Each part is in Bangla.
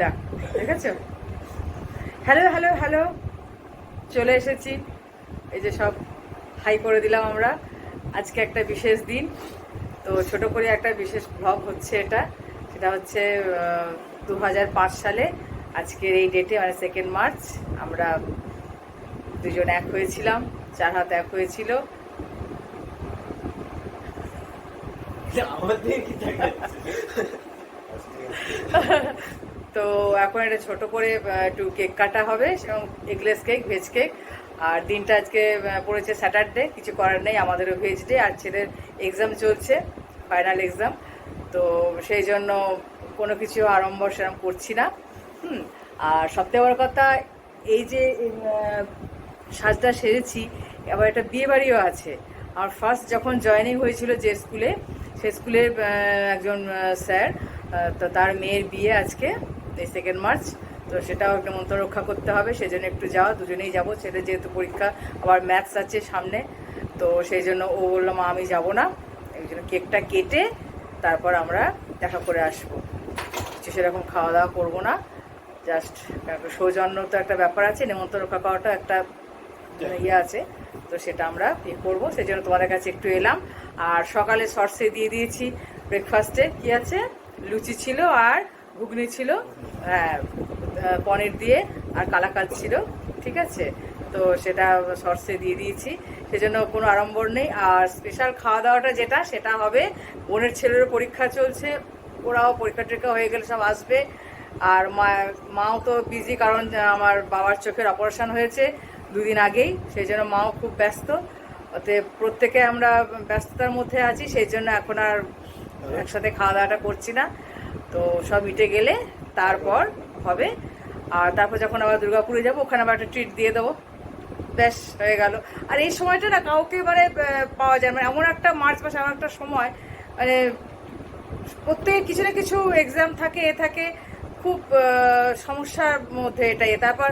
দেখ ঠিক আছে হ্যালো হ্যালো হ্যালো চলে এসেছি। এই যে সব হাই করে দিলাম আমরা। আজকে একটা বিশেষ দিন। তো ছোট করে একটা বিশেষ ব্লগ হচ্ছে এটা। সেটা হচ্ছে দু হাজার পাঁচ সালে আজকের এই ডেটে মানে সেকেন্ড মার্চ আমরা দুজন এক হয়েছিলাম। চার হাত এক হয়েছিল। তো এখন এটা ছোট করে একটু কেক কাটা হবে এবং এগলেস কেক ভেজ কেক আর দিনটা আজকে পড়েছে স্যাটারডে কিছু করার নেই, আমাদেরও ভেজ ডে আর ছেলের এক্সাম চলছে ফাইনাল এক্সাম তো সেই জন্য কোনো কিছু আড়ম্বর সেরকম করছি না। হুম, আর সবথেকে বড় কথা, এই যে সাজটা সেরেছি আবার একটা বিয়ে বাড়িও আছে। আর ফার্স্ট যখন জয়েনিং হয়েছিল যে স্কুলে সে স্কুলে একজন স্যার তো তার মেয়ের বিয়ে আজকে। সেকেন্ড মার্চ, তো সেটাও একটা মন্ত্র রক্ষা করতে হবে, সেজন্য একটু যাওয়া দুজনেই যাব, ছেলে যেহেতু পরীক্ষা, আবার ম্যাথস আছে সামনে, তো সেই জন্য ও বলল, মা, আমি যাব না। এই জন্য কেকটা কেটে তারপর আমরা দেখা করে আসব। কিছু সেরকম খাওয়া দাওয়া করব না জাস্ট সৌজন্য তো একটা ব্যাপার আছে নেমন্তন্ন রক্ষা করাটা একটা ইয়ে আছে, তো সেটা আমরা ইয়ে করব, সেই জন্য তোমাদের কাছে একটু এলাম। আর সকালে সর্ষে দিয়ে দিয়েছি ব্রেকফাস্টে কি আছে? লুচি ছিল আর ঘুগনি ছিল হ্যাঁ পনির দিয়ে আর কালাকাল ছিল, ঠিক আছে? তো সেটা সর্ষে দিয়ে দিয়েছি। সেজন্য কোনো আড়ম্বর নেই। আর স্পেশাল খাওয়া দাওয়াটা যেটা, সেটা হবে বোনের ছেলেরও পরীক্ষা চলছে, ওরাও পরীক্ষা টরীক্ষা হয়ে গেলে সব আসবে। আর মা, মাও তো বিজি কারণ আমার বাবার চোখের অপারেশন হয়েছে দুদিন আগেই সেই জন্য মাও খুব ব্যস্ত। অতএব প্রত্যেকে আমরা ব্যস্ততার মধ্যে আছি সেই জন্য এখন আর একসাথে খাওয়া দাওয়াটা করছি না। তো সব ইটে গেলে তারপর হবে। আর তারপর যখন আবার দুর্গাপুরে যাব, ওখানে আবার একটা ট্রিট দিয়ে দেবো। ব্যাস, হয়ে গেল। আর এই সময়টা না কাউকে মানে পাওয়া যায়। মানে এমন একটা মার্চ মাস, এমন একটা সময় মানে প্রত্যেকের কিছু না কিছু এক্সাম থাকে, এ থাকে। খুব সমস্যার মধ্যে এটাই। তারপর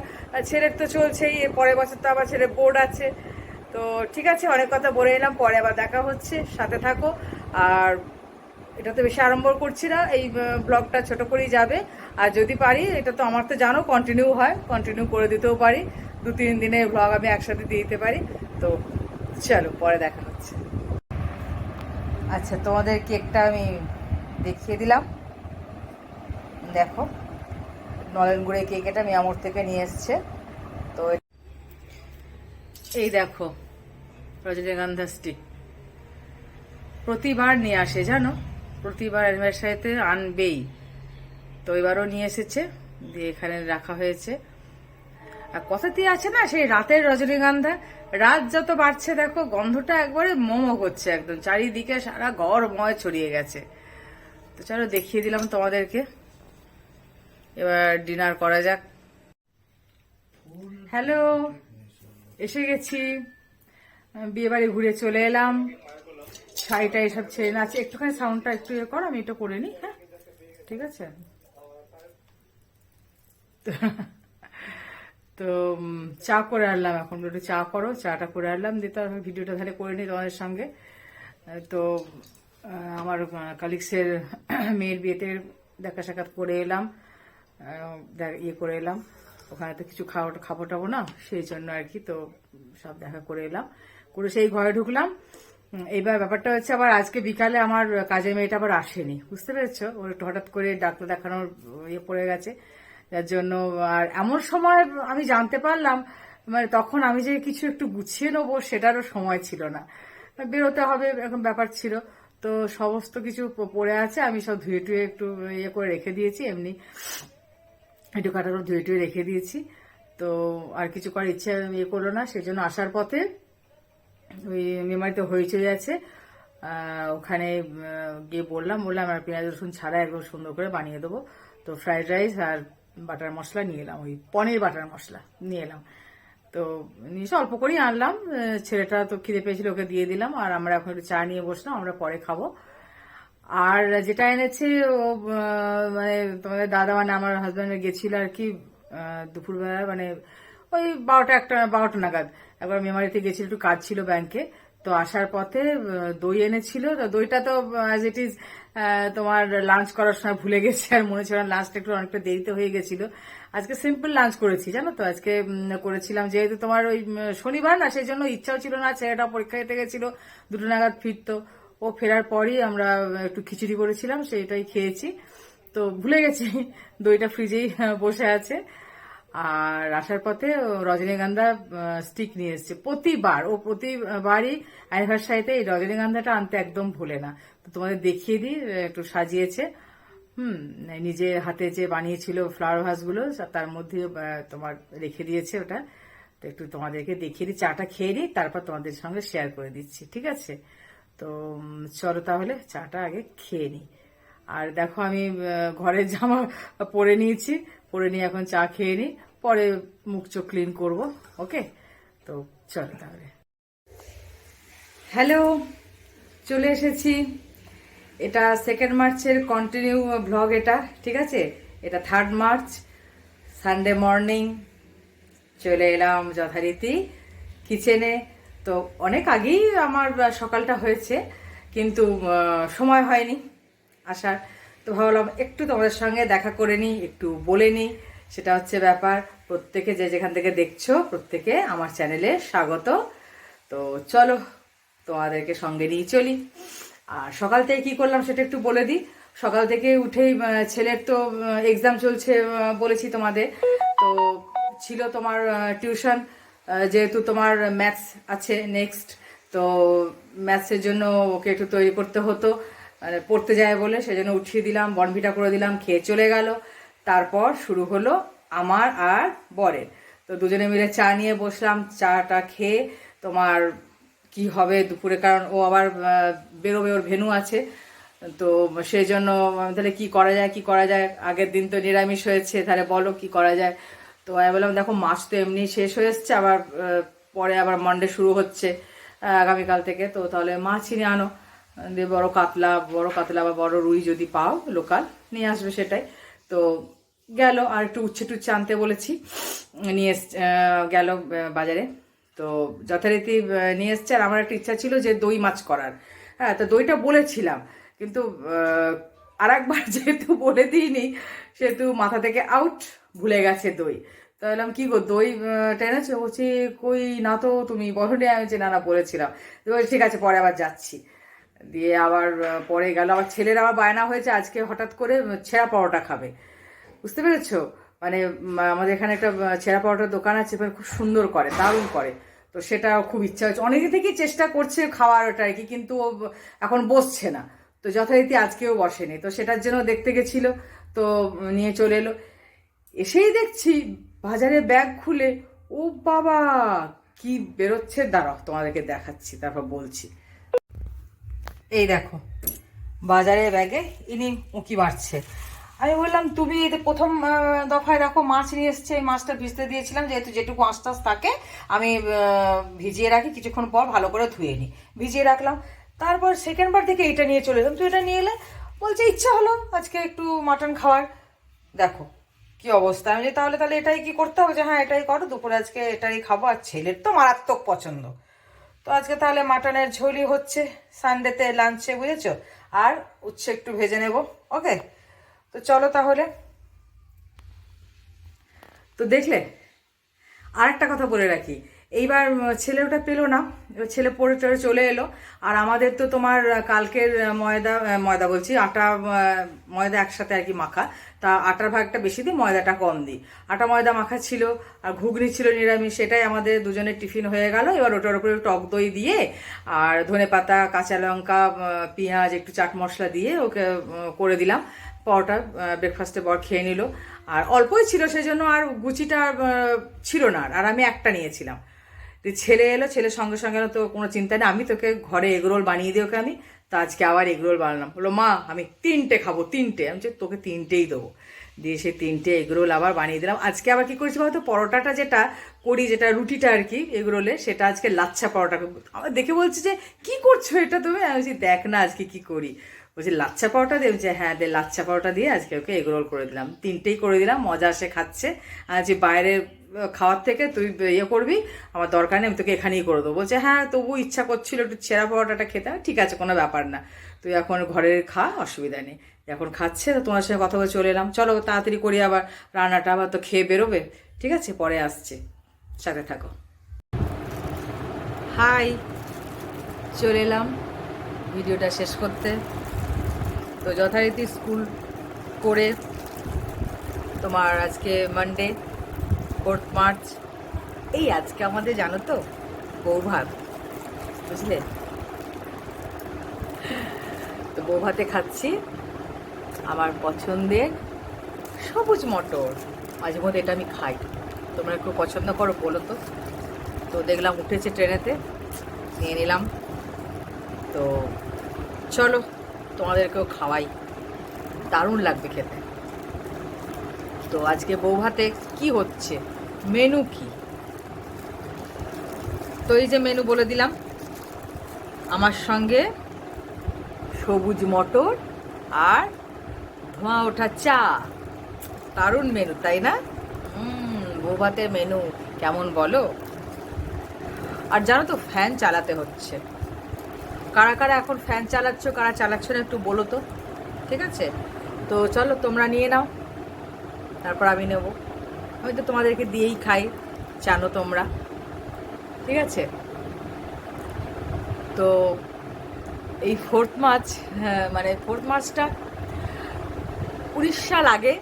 ছেলের তো চলছেই পরের বছর তো আবার ছেলের বোর্ড আছে। তো ঠিক আছে, অনেক কথা বলে এলাম, পরে আবার দেখা হচ্ছে। সাথে থাকো। আর এটা তো বেশি আড়ম্বর করছি না, এই ব্লগটা ছোট করেই যাবে। আর যদি পারি, এটা তো আমার তো জানো কন্টিনিউ হয় কন্টিনিউ করে দিতেও পারি। দু তিন দিনের ব্লগ আমি একসাথে দিয়ে দিতে পারি। তো চলো, পরে দেখা হচ্ছে। আচ্ছা তোমাদের কেকটা আমি দেখিয়ে দিলাম। দেখো, নলেন গুড়ে কেক এটা মিয়ামোর থেকে নিয়ে এসছে। তো এই দেখো রজনীগন্ধা স্টিক প্রতিবার নিয়ে আসে, জানো? প্রতিবার অ্যানিভার্সারিতে আনবেই। তো এবারও নিয়ে এসেছে, দিয়ে এখানে রাখা হয়েছে। আর কথাতেই আছে না, সেই রাতের রজনীগন্ধা, রাত যত বাড়ছে দেখো, গন্ধটা একবারে মোমো করছে একদম। চারিদিকে সারা গড়ময় ছড়িয়ে গেছে। তো চলো দেখিয়ে দিলাম তোমাদেরকে। এবার ডিনার করা যাক। হ্যালো, এসে গেছি। বিয়ে বাড়ি ঘুরে চলে এলাম। শাড়িটা এসব ছেড়ে না আছে একটুখানি সাউন্ডটা একটু ইয়ে করো, আমি এটা করে নিই হ্যাঁ? ঠিক আছে? তো চা করে আনলাম এখন, একটু চা করো, চাটা করে আনলাম, দিয়ে তারপর ভিডিওটা তাহলে করে নিই তোমাদের সঙ্গে। তো আমার কালিক্সের মেয়ের বিয়েতে দেখা সাক্ষাৎ করে এলাম ইয়ে করে এলাম। ওখানে তো কিছু খাওয়া খাব টাবো না, সেই জন্য আর কি, তো সব দেখা করে এলাম। করে সেই ঘরে ঢুকলাম। এইবার ব্যাপারটা হচ্ছে আবার আজকে বিকালে আমার কাজের মেয়েটা আবার আসেনি। বুঝতে পেরেছ? ওর একটু হঠাৎ করে ডাক্তার দেখানোর ইয়ে পড়ে গেছে। যার জন্য আর এমন সময় আমি জানতে পারলাম মানে তখন আমি যে কিছু একটু গুছিয়ে নেব সেটারও সময় ছিল না। বেরোতে হবে এরকম ব্যাপার ছিল। তো সমস্ত কিছু পড়ে আছে, আমি সব ধুয়ে টুয়ে একটু ইয়ে করে রেখে দিয়েছি এমনি। একটু কাটানো ধুয়ে টুয়ে রেখে দিয়েছি। তো আর কিছু করার ইচ্ছে ইয়ে করল না, সেজন্য আসার পথে ওই মেমারিতে হইচই আছে ওখানে গিয়ে বললাম বললাম, আর পেঁয়াজ, রসুন ছাড়া একদম সুন্দর করে বানিয়ে দেবো। তো ফ্রাইড রাইস আর বাটার মশলা নিয়ে এলাম, ওই পনির বাটার মশলা নিয়ে এলাম। তো নিয়ে অল্প করেই আনলাম ছেলেটা তো খিদে পেয়েছিল, ওকে দিয়ে দিলাম, আর আমরা এখন একটু চা নিয়ে বসলাম, আমরা পরে খাব। আর যেটা এনেছে, ও মানে তোমাদের দাদা মানে আমার হাজব্যান্ড গেছিল আর কি দুপুরবেলা মানে ওই বারোটা একটা, বারোটা নাগাদ। একবার মেমারিতে গেছিল, একটু কাজ ছিল ব্যাংকে। তো আসার পথে দই এনেছিল। তো দইটা তো অ্যাজ ইট ইজ তোমার লাঞ্চ করার সময় ভুলে গেছি। আর মনে হচ্ছে লাঞ্চটা একটু অনেকটা দেরিতে হয়ে গেছিল। আজকে সিম্পল লাঞ্চ করেছি, জানো তো? আজকে করেছিলাম যেহেতু তোমার ওই শনিবার না, সেই জন্য ইচ্ছাও ছিল না। ছেলেটা পরীক্ষা দিতে গেছিল, দুটো নাগাদ ফিরতো। ও ফেরার পরই আমরা একটু খিচুড়ি করেছিলাম সেটাই খেয়েছি। তো ভুলে গেছি, দইটা ফ্রিজেই বসে আছে। আর আসার পথে রজনীগন্ধা স্টিক নিয়ে এসছে। প্রতিবার, ও প্রতিবারই অ্যানিভার্সারিতে এই রজনীগন্ধাটা আনতে একদম ভুলে না। তো তোমাদের দেখিয়ে দিই একটু সাজিয়েছে। হুম নিজে হাতে যে বানিয়েছিল ফ্লাওয়ার ভাসগুলো তার মধ্যে তোমার রেখে দিয়েছে ওটা। তো একটু তোমাদেরকে দেখিয়ে দিই, চাটা খেয়ে নিই, তারপর তোমাদের সঙ্গে শেয়ার করে দিচ্ছি, ঠিক আছে? তো চলো তাহলে চাটা আগে খেয়ে নিই। আর দেখো আমি ঘরের জামা পরে নিয়েছি, পরে নিয়ে এখন চা খেয়ে নিই। পরে মুখ চোখ ক্লিন করব, ওকে? তো চলো তাহলে। হ্যালো, চলে এসেছি। এটা সেকেন্ড মার্চের কন্টিনিউ ব্লগ এটা, ঠিক আছে? এটা থার্ড মার্চ সানডে মর্নিং চলে এলাম যথারীতি কিচেনে তো অনেক আগেই আমার সকালটা হয়েছে, কিন্তু সময় হয়নি আসার। তো ভাবলাম একটু তোমাদের সঙ্গে দেখা করে নিই, একটু বলে নিই। সেটা হচ্ছে ব্যাপার, প্রত্যেকে যে যেখান থেকে দেখছ, প্রত্যেকে আমার চ্যানেলে স্বাগত। তো চলো, তোমাদেরকে সঙ্গে নিয়ে চলি। আর সকাল থেকে কি করলাম সেটা একটু বলে দিই। সকাল থেকে উঠেই ছেলের তো এক্সাম চলছে বলেছি তোমাদের। তো ছিল তোমার টিউশন যেহেতু তোমার ম্যাথস আছে নেক্সট তো ম্যাথসের জন্য ওকে একটু তৈরি করতে হতো। মানে পড়তে যায় বলে, সেজন্য উঠিয়ে দিলাম, বনভিটা করে দিলাম, খেয়ে চলে গেল। তারপর শুরু হলো আমার আর বরের। তো দুজনে মিলে চা নিয়ে বসলাম, চাটা খেয়ে তোমার কি হবে দুপুরে, কারণ ও আবার বেরোবে, ওর ভেনু আছে। তো সেই জন্য তাহলে কি করা যায়, কি করা যায়? আগের দিন তো নিরামিষ হয়েছে, তাহলে বলো কি করা যায়? তো আমি বললাম, দেখো মাছ তো এমনি শেষ হয়ে এসছে, আবার পরে আবার মন্ডে শুরু হচ্ছে আগামীকাল থেকে। তো তাহলে মাছই নিয়ে আনো। দিয়ে বড় কাতলা বড় কাতলা বা বড় রুই যদি পাও, লোকাল নিয়ে আসবে সেটাই। তো গেল আর একটু উচ্ছে টুচ্ছে আনতে বলেছি নিয়ে গেল বাজারে। তো যথারীতি নিয়ে এসছে। আর আমার একটা ইচ্ছা ছিল যে দই মাছ করার। হ্যাঁ তো দইটা বলেছিলাম। কিন্তু আর একবার যেহেতু বলে দিইনি সেহেতু মাথা থেকে আউট ভুলে গেছে দই। তো বললাম কি গো দই টেনেছো? বলছি কই না তো তুমি বলনি আমি যে না না বলেছিলাম বলছি, ঠিক আছে পরে আবার যাচ্ছি। দিয়ে আবার পরে গেল। আবার ছেলের আবার বায়না হয়েছে, আজকে হঠাৎ করে ছেঁড়া পরোটা খাবে। বুঝতে পেরেছ? মানে আমাদের এখানে একটা ছেঁড়া পরোটার দোকান আছে মানে খুব সুন্দর করে, দারুণ করে। তো সেটা খুব ইচ্ছা হচ্ছে অনেকে থেকেই চেষ্টা করছে খাওয়ার ওটা আর কি, কিন্তু ও এখন বসছে না। তো যথারীতি আজকেও বসেনি। তো সেটার জন্য দেখতে গেছিল, তো নিয়ে চলে এলো। এসেই দেখছি বাজারে ব্যাগ খুলে, ও বাবা, কি বেরোচ্ছে? দাঁড়াও, তোমাদেরকে দেখাচ্ছি, তারপর বলছি। এই দেখো বাজারে ব্যাগে ইনি উঁকি মারছে। আমি বললাম, তুমি যে প্রথম দফায় দেখো মাছ নিয়ে এসছে, এই মাছটা ভিজতে দিয়েছিলাম, যেহেতু যেটুকু আঁশ টাশ থাকে, আমি ভিজিয়ে রাখি, কিছুক্ষণ পর ভালো করে ধুয়ে নিই। ভিজিয়ে রাখলাম। তারপর সেকেন্ড বার থেকে এটা নিয়ে চলে এলাম। তুই এটা নিয়ে এলে বলছে, ইচ্ছা হলো আজকে একটু মাটন খাওয়ার। দেখো কি অবস্থা। আমি তাহলে তাহলে এটাই কি করতে হবে? যে হ্যাঁ এটাই করো, দুপুরে আজকে এটাই খাব। আর ছেলের তো মারাত্মক পছন্দ। তো আজকে তাহলে মাটনের ঝোলই হচ্ছে। সানডেতে লাঞ্চে বুঝেছ? আর উচ্ছে একটু ভেজে নেব, ওকে? তো চলো তাহলে। তো দেখলে আর একটা কথা বলে রাখি। এইবার ছেলে ওটা পেল না। এবার ছেলে পড়ে টড়ে চলে এলো। আর আমাদের তো তোমার কালকের ময়দা ময়দা বলছি, আটা ময়দা একসাথে আর কি মাখা। তা আটার ভাগটা বেশি দিই, ময়দাটা কম দিই। আটা, ময়দা মাখা ছিল, আর ঘুগনি ছিল নিরামিষ, সেটাই আমাদের দুজনের টিফিন হয়ে গেল। এবার ওটার উপরে টক দই দিয়ে, আর ধনে পাতা, কাঁচা লঙ্কা পেঁয়াজ, একটু চাট মশলা দিয়ে ওকে করে দিলাম। পরোটা ব্রেকফাস্টে বর খেয়ে নিল। আর অল্পই ছিল, সেজন্য আর গুচিটা ছিল না। আর আমি একটা নিয়েছিলাম। তো ছেলে এলো, ছেলের সঙ্গে সঙ্গে তো কোনো চিন্তা নেই। আমি তোকে ঘরে এগরোল বানিয়ে দিই ওকে আমি তো আজকে আবার এগরোল বানালাম। বলল, মা, আমি তিনটে খাব, তিনটে। আমি তোকে তিনটেই দেবো। দিয়ে সেই তিনটে এগরোল আবার বানিয়ে দিলাম। আজকে আবার কি করেছি বলতো? পরোটাটা যেটা করি, যেটা রুটিটা আর কি এগরোলে সেটা আজকে লাচ্ছা পরোটা। আমার দেখে বলছি যে, কি করছ এটা তুমি? আমি দেখ না আজকে কি করি। বলছি লাচ্ছা পাউটা দিয়ে বলছে হ্যাঁ দে লাচ্ছা পাউটা দিয়ে আজকে ওকে এগরোল করে দিলাম। তিনটেই করে দিলাম, মজা সে খাচ্ছে। আর যে বাইরে খাওয়ার থেকে তুই ইয়ে করবি, আমার দরকার নেই, আমি তোকে এখানেই করে দেবো। বলছে হ্যাঁ তবু ইচ্ছা করছিল একটু ছেঁড়া পাউডাটা খেতে ঠিক আছে, কোনো ব্যাপার না। তুই এখন ঘরের খা, অসুবিধা নেই। এখন খাচ্ছে, তো তোমার সঙ্গে কথা বলে চলে এলাম। চলো, তাড়াতাড়ি করি আবার রান্নাটা, আবার তো খেয়ে বেরোবে। ঠিক আছে, পরে আসছে। সাথে থাকো। হাই, চলে এলাম ভিডিওটা শেষ করতে। তো যথারীতি স্কুল করে তোমার আজকে মানডে ফোর্থ মার্চ এই আজকে আমাদের জানো তো, বৌভাত, বুঝলে? তো বৌভাতে খাচ্ছি আমার পছন্দের সবুজ মটর। মাঝে মধ্যে এটা আমি খাই। তোমরা একটু পছন্দ করো বলো তো। তো দেখলাম উঠেছে ট্রেনেতে, নিয়ে নিলাম। তো চলো তোমাদেরকেও খাওয়াই। দারুণ লাগবে খেতে। তো আজকে বউ বৌভাতে কি হচ্ছে? মেনু কি? তো এই যে মেনু বলে দিলাম। আমার সঙ্গে সবুজ মটর আর ধোঁয়া ওঠা চা। দারুণ মেনু, তাই না? বৌভাতের মেনু কেমন বলো? আর জানো তো, ফ্যান চালাতে হচ্ছে। কারা কারা এখন ফ্যান চালাচ্ছ, কারা চালাচ্ছ না একটু বলো তো, ঠিক আছে? তো চলো, তোমরা নিয়ে নাও, তারপর আমি নেব। আমি তো তোমাদেরকে দিয়েই খাই, জানো তোমরা, ঠিক আছে? তো এই ফোর্থ মার্চ হ্যাঁ মানে ফোর্থ মার্চটা সাল আগে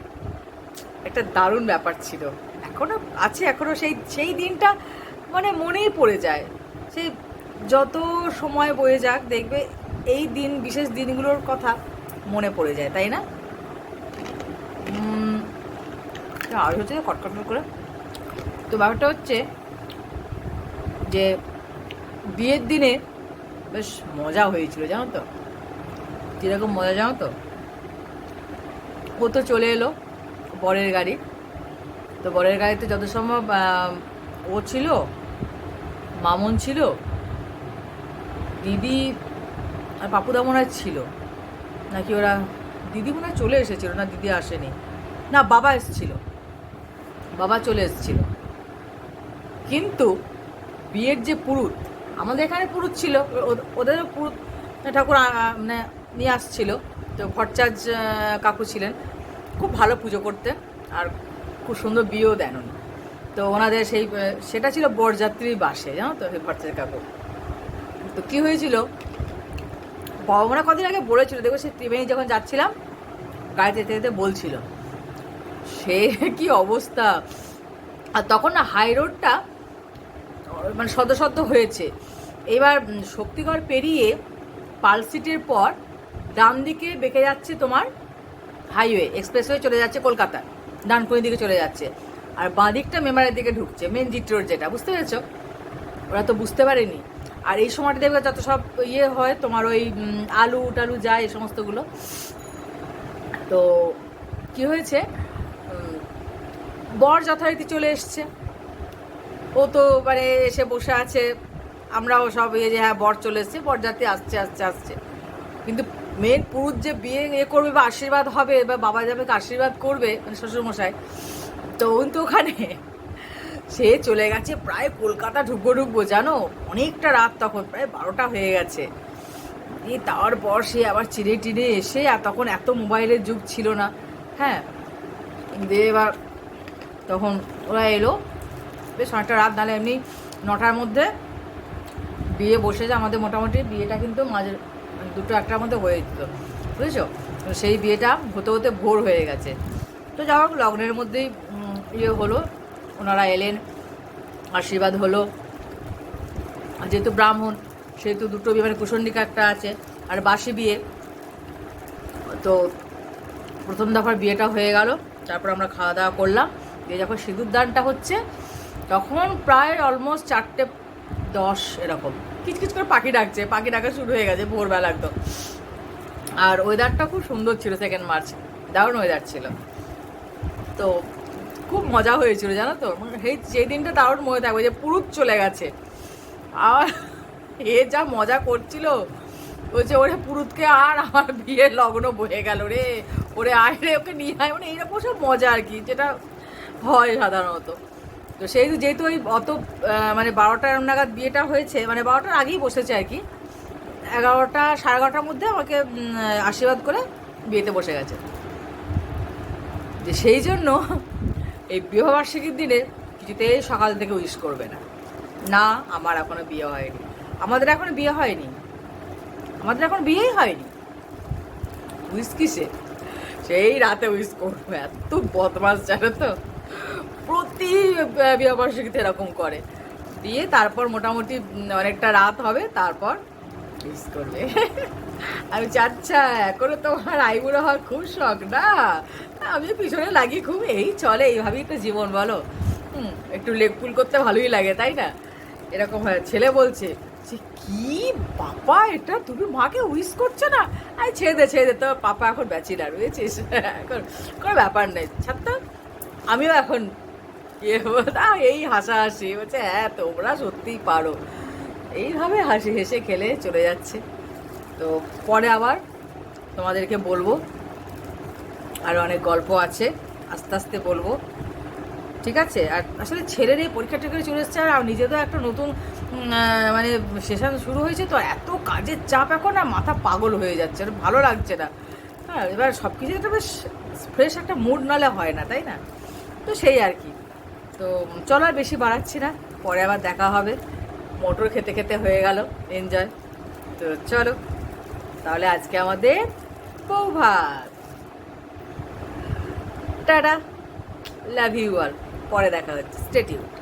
একটা দারুণ ব্যাপার ছিল। এখনও আছে, এখনও সেই সেই দিনটা মানে মনেই পড়ে যায়। সেই যত সময় বয়ে যাক, দেখবে এই দিন, বিশেষ দিনগুলোর কথা মনে পড়ে যায়, তাই না? আর হচ্ছে কটকট করে। তো ব্যাপারটা হচ্ছে যে, বিয়ের দিনে বেশ মজা হয়েছিল, জানো তো? কীরকম মজা, জানো তো? ও তো চলে এলো, বরের গাড়ি। তো বরের গাড়িতে যত সম্ভব ও ছিল, মামন ছিল দিদি আর পাপুদা মনে ছিল। নাকি ওরা দিদি মনে হয় চলে এসেছিল, না দিদি আসেনি। না, বাবা এসেছিল। বাবা চলে এসেছিল। কিন্তু বিয়ের যে পুরুত, আমাদের এখানে পুরুত ছিল। ও- ওদেরও পুরুত ঠাকুর মানে নিয়ে আসছিল। তো ভট্টাচার্য কাকু ছিলেন। খুব ভালো পুজো করতে আর খুব সুন্দর বিয়েও দেন তো ওনাদের সেই সেটা ছিল বরযাত্রীর বাসে, জানো তো, সেই ভট্টাচার্য কাকু। তো কী হয়েছিল? বাবা মনে কদিন আগে বলেছিল, দেখো সে ত্রিবেণী যখন যাচ্ছিলাম, গাড়িতে যেতে যেতে বলছিল। সে কি অবস্থা? আর তখন না হাই রোডটা মানে সদ্য সদ্য হয়েছে। এবার শক্তিগড় পেরিয়ে পাল সিটির পর ডান দিকে বেঁকে যাচ্ছে তোমার হাইওয়ে এক্সপ্রেসওয়ে চলে যাচ্ছে কলকাতা, ডানকুনি দিকে চলে যাচ্ছে। আর বাঁ দিকটা মেমারের দিকে ঢুকছে মেন জিট রোড যেটা, বুঝতে পেরেছ? ওরা তো বুঝতে পারেনি। আর এই সময়টা দেখবে যত সব ইয়ে হয়, তোমার ওই আলু, টালু যায় এই সমস্তগুলো। তো কি হয়েছে? বর যথারীতি চলে এসছে। ও তো মানে এসে বসে আছে। আমরাও সব ইয়ে যে হ্যাঁ বর চলে এসছে। বর যাতে আসছে আসছে আসছে। কিন্তু মেন পুরুষ যে বিয়ে ইয়ে করবে বা আশীর্বাদ হবে বা বাবা যাবে, আশীর্বাদ করবে মানে শ্বশুরমশাই তো তো ওখানে সে চলে গেছে প্রায় কলকাতা ঢুকবো ঢুকবো, জানো? অনেকটা রাত তখন, প্রায় বারোটা হয়ে গেছে। তারপর সে আবার চিড়ে টিড়ে এসে, আর তখন এত মোবাইলের যুগ ছিল না হ্যাঁ? দিয়ে এবার তখন ওরা এলো। বেশ অনেকটা রাত, নাহলে এমনি নটার মধ্যে বিয়ে বসে যায়। আমাদের মোটামুটি বিয়েটা কিন্তু মাঝে মানে দুটো একটার মধ্যে হয়ে যেত, বুঝেছ? সেই বিয়েটা হতে হতে ভোর হয়ে গেছে। তো যাই হোক, লগ্নের মধ্যেই ইয়ে হলো। ওনারা এলেন, আশীর্বাদ হলো। যেহেতু ব্রাহ্মণ, সেহেতু দুটো বিয়ে মানে কুসন্ডিকা একটা আছে, আর বাসি বিয়ে। তো প্রথম দফার বিয়েটা হয়ে গেল, তারপর আমরা খাওয়া দাওয়া করলাম। দিয়ে যখন সিঁদুর দানটা হচ্ছে, তখন প্রায় অলমোস্ট চারটে দশ এরকম। কিচকিচ করে পাখি ডাকছে, পাখি ডাকা শুরু হয়ে গেছে ভোরবেলা একদম। আর ওয়েদারটা খুব সুন্দর ছিল সেকেন্ড মার্চ দারুণ ওয়েদার ছিল। তো খুব মজা হয়েছিল, জানো তো? সেই সেই দিনটা দারুণ মনে থাকবে যে পুরুত চলে গেছে। আর এ যা মজা করছিল, বলছে, ওরে পুরুতকে আর আমার বিয়ের লগ্ন বয়ে গেল রে। ওরে আয় রে, ওকে নিয়ে আয়। মানে এইরকম সব মজা আর কি, যেটা হয় সাধারণত। তো সেই যেহেতু ওই অত মানে বারোটার নাগাদ বিয়েটা হয়েছে মানে বারোটার আগেই বসেছে আর কি, এগারোটা, সাড়ে এগারোটার মধ্যে আমাকে আশীর্বাদ করে বিয়েতে বসে গেছে। যে সেই জন্য এই বিবাহবার্ষিকীর দিনে কিছুতেই সকাল থেকে উইশ করবে না। না, আমার এখনও বিয়ে হয়নি। আমাদের এখনও বিয়ে হয়নি। আমাদের এখন বিয়েই হয়নি। উইস কিসে? সেই রাতে উইস করব। এত বদমাস জানো তো? প্রতি বিবাহবার্ষিকীতে এরকম করে। দিয়ে তারপর মোটামুটি অনেকটা রাত হবে, তারপর উইস করবে। আমি চাচ্ছা, এখনও তোমার আইবুড়ো হওয়ার খুব শখ না? আমি পিছনে লাগি খুব, এই চলে, এইভাবেই তো জীবন বলো। একটু লেগ পুল করতে ভালোই লাগে, তাই না? এরকম হয়, ছেলে বলছে, যে কি বাবা এটা, তুমি মাকে উইস করছ না? আই ছেড়ে দে ছেড়ে দে তো পাপা এখন ব্যাচিলার, বুঝেছিস? এখন কোনো ব্যাপার নেই। ছাত্র, আমিও এখন ইয়ে না, এই হাসাহাসি, বলছে হ্যাঁ তোমরা সত্যিই পারো। এইভাবে হাসি হেসে খেলে চলে যাচ্ছে। তো পরে আবার তোমাদেরকে বলব। আর অনেক গল্প আছে, আস্তে আস্তে বলব। ঠিক আছে? আর আসলে ছেলের এই পরীক্ষা টরীক্ষা চলে এসছে আর নিজেদের একটা নতুন মানে সেশন শুরু হয়েছে তো এত কাজের চাপ এখন না মাথা পাগল হয়ে যাচ্ছে, আর ভালো লাগছে না। হ্যাঁ এবার সব কিছু একটা বেশ ফ্রেশ একটা মুড নালে হয় না, তাই না? তো সেই আর কি। তো চলো আর বেশি বাড়াচ্ছি না, পরে আবার দেখা হবে। মোটর খেতে খেতে হয়ে গেল এনজয় তো চলো। তাহলে আজকে আমাদের বউ ভাত। টাটা। লাভ ইউ অল পরে দেখা হচ্ছে। স্টেটিউড